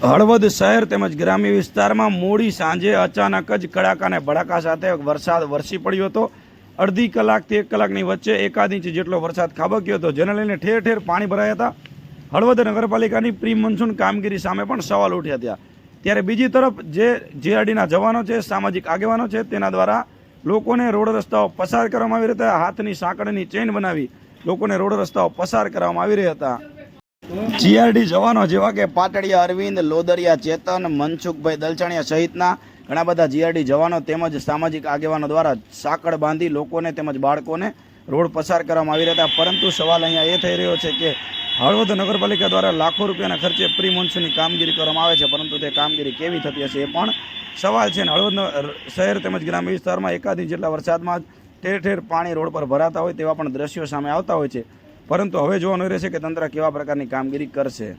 હળવદ શહેર તેમજ ગ્રામ્ય વિસ્તારમાં મોડી સાંજે અચાનક જ કડાકા અને ભડાકા સાથે વરસાદ વરસી પડ્યો હતો. અડધી કલાકથી એક કલાકની વચ્ચે એકાદ ઇંચ જેટલો વરસાદ ખાબક્યો હતો, જેને લઈને ઠેર ઠેર પાણી ભરાયા હતા. હળવદ નગરપાલિકાની પ્રી મોન્સૂન કામગીરી સામે પણ સવાલ ઉઠ્યા હતા. ત્યારે બીજી તરફ જે જીઆરડીના જવાનો છે, સામાજિક આગેવાનો છે, તેના દ્વારા લોકોને રોડ રસ્તાઓ પસાર કરવામાં આવી રહ્યા હતા. હાથની સાંકળની ચેન બનાવી લોકોને રોડ રસ્તાઓ પસાર કરવામાં આવી રહ્યા હતા. જીઆરડી જવાનો જેવા કે પાટડિયા, અરવિંદ, લોદરિયા, ચેતન, મનસુખભાઈ દલચાણિયા સહિતના ઘણા બધા જીઆરડી જવાનો તેમજ સામાજિક આગેવાનો દ્વારા સાંકળ બાંધી લોકોને તેમજ બાળકોને રોડ પસાર કરવામાં આવી રહ્યા હતા. પરંતુ સવાલ અહીંયા એ થઈ રહ્યો છે કે હળવદ નગરપાલિકા દ્વારા લાખો રૂપિયાના ખર્ચે પ્રી મોન્સૂનની કામગીરી કરવામાં આવે છે, પરંતુ તે કામગીરી કેવી થતી હશે એ પણ સવાલ છે ને. હળવદ શહેર તેમજ ગ્રામ્ય વિસ્તારમાં એકાદ ઇંચ જેટલા વરસાદમાં ઠેર ઠેર પાણી રોડ પર ભરાતા હોય તેવા પણ દ્રશ્યો સામે આવતા હોય છે. પરંતુ હવે જોવાનું રહેશે કે તંત્ર કેવા પ્રકારની કામગીરી કરશે.